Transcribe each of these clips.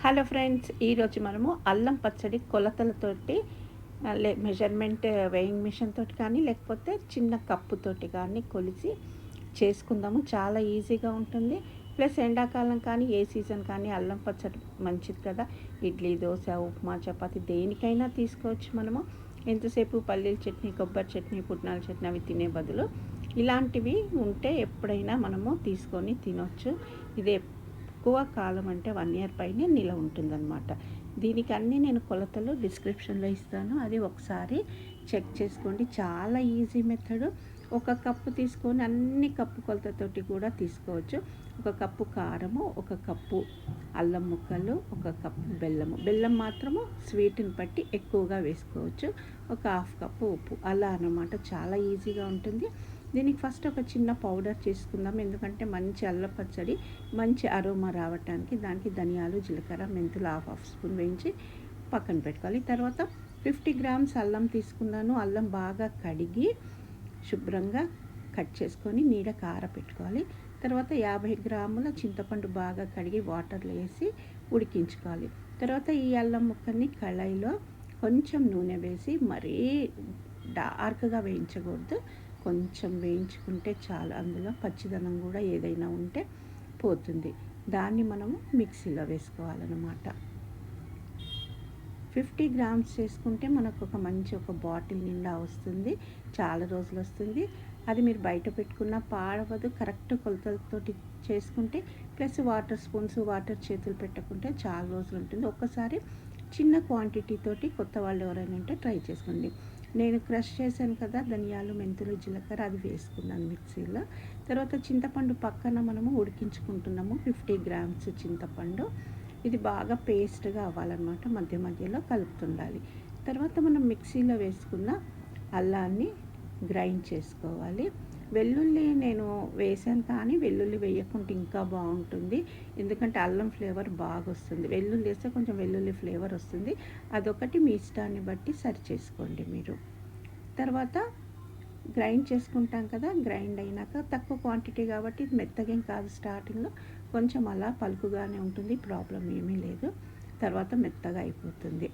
Hello friends ఈరోజు మనము అల్లం పచ్చడి కొలతలతోటి లే మెజర్మెంట్ వెయింగ్ మిషన్ తోటి కానీ లేకపోతే చిన్న కప్పుతోటి కానీ కొలిసి చేసుకుందాము. చాలా ఈజీగా ఉంటుంది. ప్లస్ ఎండాకాలం కానీ ఏ సీజన్ కానీ అల్లం పచ్చడి మంచిది కదా. ఇడ్లీ దోశ ఉప్మా చపాతి దేనికైనా తీసుకోవచ్చు మనము. ఎంతసేపు పల్లీల చట్నీ కొబ్బరి చట్నీ పుట్నాల చట్నీ అవి తినే బదులు ఇలాంటివి ఉంటే ఎప్పుడైనా మనము తీసుకొని తినొచ్చు. ఇది ఎక్కువ కాలం అంటే వన్ ఇయర్ పైనే నిల ఉంటుందన్నమాట. దీనికి అన్నీ నేను కొలతలు డిస్క్రిప్షన్లో ఇస్తాను. అది ఒకసారి చెక్ చేసుకోండి. చాలా ఈజీ మెథడ్. ఒక కప్పు తీసుకొని అన్ని కప్పు కొలతతోటి కూడా తీసుకోవచ్చు. ఒక కప్పు కారము ఒక కప్పు అల్లం ముక్కలు ఒక కప్పు బెల్లము. బెల్లం మాత్రము స్వీట్ని బట్టి ఎక్కువగా వేసుకోవచ్చు. ఒక హాఫ్ కప్పు ఉప్పు. అలా అన్నమాట. చాలా ఈజీగా ఉంటుంది. దీనికి ఫస్ట్ ఒక చిన్న పౌడర్ చేసుకుందాం. ఎందుకంటే మంచి అల్ల పచ్చడి మంచి అరోమా రావటానికి దానికి ధనియాలు జీలకర్ర మెంతులు హాఫ్ హాఫ్ స్పూన్ వేయించి పక్కన పెట్టుకోవాలి. తర్వాత ఫిఫ్టీ గ్రామ్స్ అల్లం తీసుకున్నాను. అల్లం బాగా కడిగి శుభ్రంగా కట్ చేసుకొని నీడ కార పెట్టుకోవాలి. తర్వాత యాభై గ్రాముల చింతపండు బాగా కడిగి వాటర్లో వేసి ఉడికించుకోవాలి. తర్వాత ఈ అల్లం ముక్కని కళాయిలో కొంచెం నూనె వేసి మరీ డార్క్గా వేయించకూడదు. కొంచెం వేయించుకుంటే చాలు. అందులో పచ్చిదనం కూడా ఏదైనా ఉంటే పోతుంది. దాన్ని మనము మిక్సీలో వేసుకోవాలన్నమాట. ఫిఫ్టీ గ్రామ్స్ చేసుకుంటే మనకు ఒక మంచి ఒక బాటిల్ నిండా వస్తుంది. చాలా రోజులు వస్తుంది. అది మీరు బయట పెట్టుకున్న పాడవదు. కరెక్ట్ కొలతలతోటి చేసుకుంటే ప్లస్ వాటర్ స్పూన్స్ వాటర్ చేతులు పెట్టకుంటే చాలా రోజులు ఉంటుంది. ఒక్కసారి చిన్న క్వాంటిటీ తోటి కొత్త వాళ్ళు ఎవరైనా ఉంటే ట్రై చేసుకోండి. నేను క్రష్ చేశాను కదా ధనియాలు మెంతులు జీలకర్ర అది వేసుకున్నాను మిక్సీలో. తర్వాత చింతపండు పక్కన మనము ఉడికించుకుంటున్నాము ఫిఫ్టీ గ్రామ్స్ చింతపండు. ఇది బాగా పేస్ట్గా అవ్వాలన్నమాట మధ్య మధ్యలో కలుపుతుండాలి. తర్వాత మనం మిక్సీలో వేసుకున్న అల్లాన్ని గ్రైండ్ చేసుకోవాలి. వెల్లుల్లి నేను వేసాను కానీ వెల్లుల్లి వేయకుంటే ఇంకా బాగుంటుంది. ఎందుకంటే అల్లం ఫ్లేవర్ బాగా వస్తుంది వెల్లుల్లి వేస్తే కొంచెం వెల్లుల్లి ఫ్లేవర్ వస్తుంది. అదొకటి మీ ఇష్టాన్ని బట్టి సరి చేసుకోండి మీరు. తర్వాత గ్రైండ్ చేసుకుంటాం కదా గ్రైండ్ అయినాక తక్కువ క్వాంటిటీ కాబట్టి మెత్తగా మెత్తగేం కాదు స్టార్టింగ్లో. కొంచెం అలా పలుకుగానే ఉంటుంది ప్రాబ్లం ఏమీ లేదు. తర్వాత మెత్తగా అయిపోతుంది.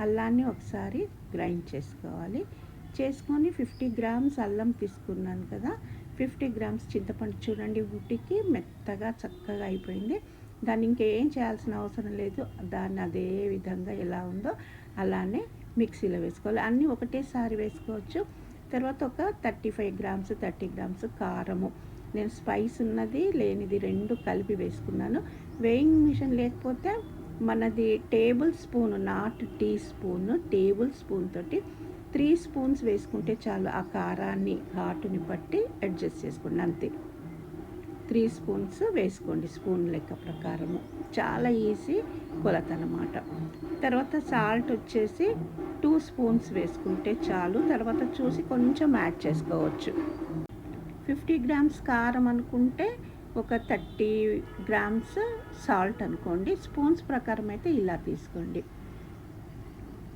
అల్లాన్ని ఒకసారి గ్రైండ్ చేసుకోవాలి. చేసుకొని ఫిఫ్టీ గ్రామ్స్ అల్లం తీసుకున్నాను కదా. ఫిఫ్టీ గ్రామ్స్ చింతపండు చూడండి ఉటికి మెత్తగా చక్కగా అయిపోయింది. దాన్ని ఇంకేం చేయాల్సిన అవసరం లేదు. దాన్ని అదే విధంగా ఎలా ఉందో అలానే మిక్సీలో వేసుకోవాలి. అన్నీ ఒకటేసారి వేసుకోవచ్చు. తర్వాత ఒక thirty five grams thirty grams కారము. నేను స్పైస్ ఉన్నది లేనిది రెండు కలిపి వేసుకున్నాను. వేయింగ్ మిషన్ లేకపోతే మనది tablespoon not teaspoon tablespoon తోటి త్రీ స్పూన్స్ వేసుకుంటే చాలు ఆ కారాన్ని ఘాటుని బట్టి అడ్జస్ట్ చేసుకోండి అంతే. త్రీ స్పూన్స్ వేసుకోండి స్పూన్ లెక్క ప్రకారము. చాలా ఈజీ కొలత అన్నమాట. తర్వాత సాల్ట్ వచ్చేసి టూ స్పూన్స్ వేసుకుంటే చాలు. తర్వాత చూసి కొంచెం యాడ్ చేసుకోవచ్చు. ఫిఫ్టీ గ్రామ్స్ కారం అనుకుంటే ఒక థర్టీ గ్రామ్స్ సాల్ట్ అనుకోండి. స్పూన్స్ ప్రకారం అయితే ఇలా తీసుకోండి.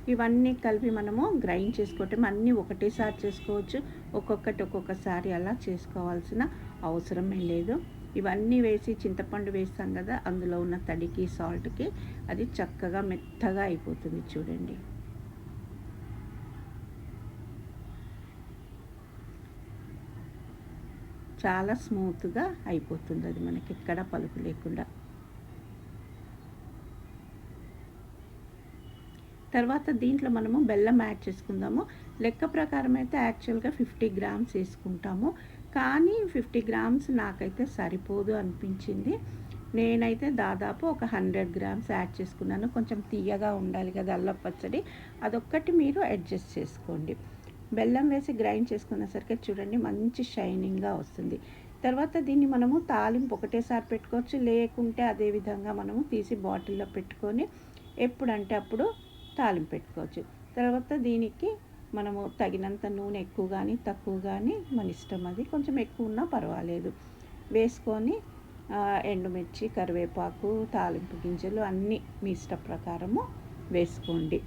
ఇవన్నీ కలిపి మనము గ్రైండ్ చేసుకోవటం అన్నీ ఒకటేసారి చేసుకోవచ్చు. ఒక్కొక్కటి ఒక్కొక్కసారి అలా చేసుకోవాల్సిన అవసరమే లేదు. ఇవన్నీ వేసి చింతపండు వేస్తాం కదా అందులో ఉన్న తడికి సాల్ట్కి అది చక్కగా మెత్తగా అయిపోతుంది చూడండి. చాలా స్మూత్గా అయిపోతుంది అది మనకి ఎక్కడ పలుపు లేకుండా. తర్వాత దీంట్లో మనము బెల్లం యాడ్ చేసుకుందాము. లెక్క ప్రకారం అయితే యాక్చువల్గా ఫిఫ్టీ గ్రామ్స్ వేసుకుంటాము. కానీ ఫిఫ్టీ గ్రామ్స్ నాకైతే సరిపోదు అనిపించింది. నేనైతే దాదాపు ఒక హండ్రెడ్ గ్రామ్స్ యాడ్ చేసుకున్నాను. కొంచెం తీయగా ఉండాలి కదా అల్లం పచ్చడి. అదొక్కటి మీరు అడ్జస్ట్ చేసుకోండి. బెల్లం వేసి గ్రైండ్ చేసుకునేసరికి చూడండి మంచి షైనింగ్గా వస్తుంది. తర్వాత దీన్ని మనము తాలింపు ఒకటేసారి పెట్టుకోవచ్చు. లేకుంటే అదే విధంగా మనము తీసి బాటిల్లో పెట్టుకొని ఎప్పుడంటే అప్పుడు తాలింపు పెట్టుకోవచ్చు. తర్వాత దీనికి మనము తగినంత నూనె ఎక్కువ కానీ తక్కువ కానీ మన ఇష్టం అది కొంచెం ఎక్కువ ఉన్నా పర్వాలేదు. వేసుకొని ఎండుమిర్చి కరివేపాకు తాలింపు గింజలు అన్నీ మీ ఇష్ట ప్రకారము వేసుకోండి.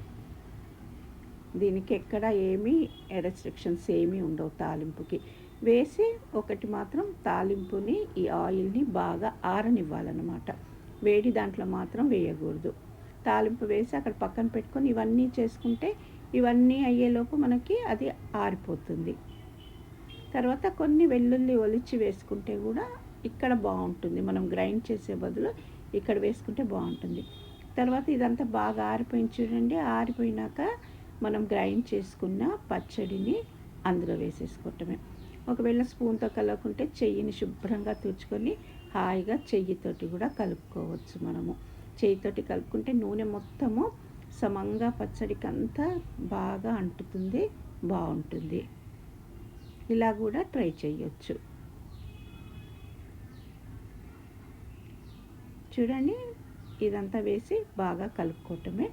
దీనికి ఎక్కడ ఏమీ రెస్ట్రిక్షన్స్ ఏమీ ఉండవు తాలింపుకి. వేసి ఒకటి మాత్రం తాలింపుని ఈ ఆయిల్ని బాగా ఆరనివ్వాలన్నమాట. వేడి దాంట్లో మాత్రం వేయకూడదు. తాలింపు వేసి అక్కడ పక్కన పెట్టుకొని ఇవన్నీ చేసుకుంటే ఇవన్నీ అయ్యేలోపు మనకి అది ఆరిపోతుంది. తర్వాత కొన్ని వెల్లుల్లి ఒలిచి వేసుకుంటే కూడా ఇక్కడ బాగుంటుంది. మనం గ్రైండ్ చేసే బదులు ఇక్కడ వేసుకుంటే బాగుంటుంది. తర్వాత ఇదంతా బాగా ఆరిపోయింది చూడండి. ఆరిపోయినాక మనం గ్రైండ్ చేసుకున్న పచ్చడిని అందులో వేసేసుకోవటమే. ఒకవేళ స్పూన్తో కలవకుంటే చెయ్యిని శుభ్రంగా తుడుచుకొని హాయిగా చెయ్యితోటి కూడా కలుపుకోవచ్చు మనము. చేయితోటి కలుపుకుంటే నూనె మొత్తము సమంగా పచ్చడికి అంతా బాగా అంటుతుంది బాగుంటుంది. ఇలా కూడా ట్రై చేయొచ్చు. చూడండి ఇదంతా వేసి బాగా కలుపుకోవటమే.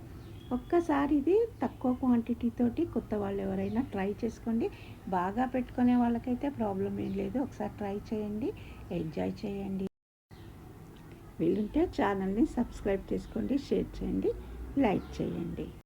ఒక్కసారి ఇది తక్కువ క్వాంటిటీ తోటి కొత్త వాళ్ళు ఎవరైనా ట్రై చేసుకోండి. బాగా పెట్టుకునే వాళ్ళకైతే ప్రాబ్లం ఏం లేదు. ఒకసారి ట్రై చేయండి. ఎంజాయ్ చేయండి. వీలుంటే ఛానల్ని సబ్స్క్రైబ్ చేసుకోండి షేర్ చేయండి లైక్ చేయండి.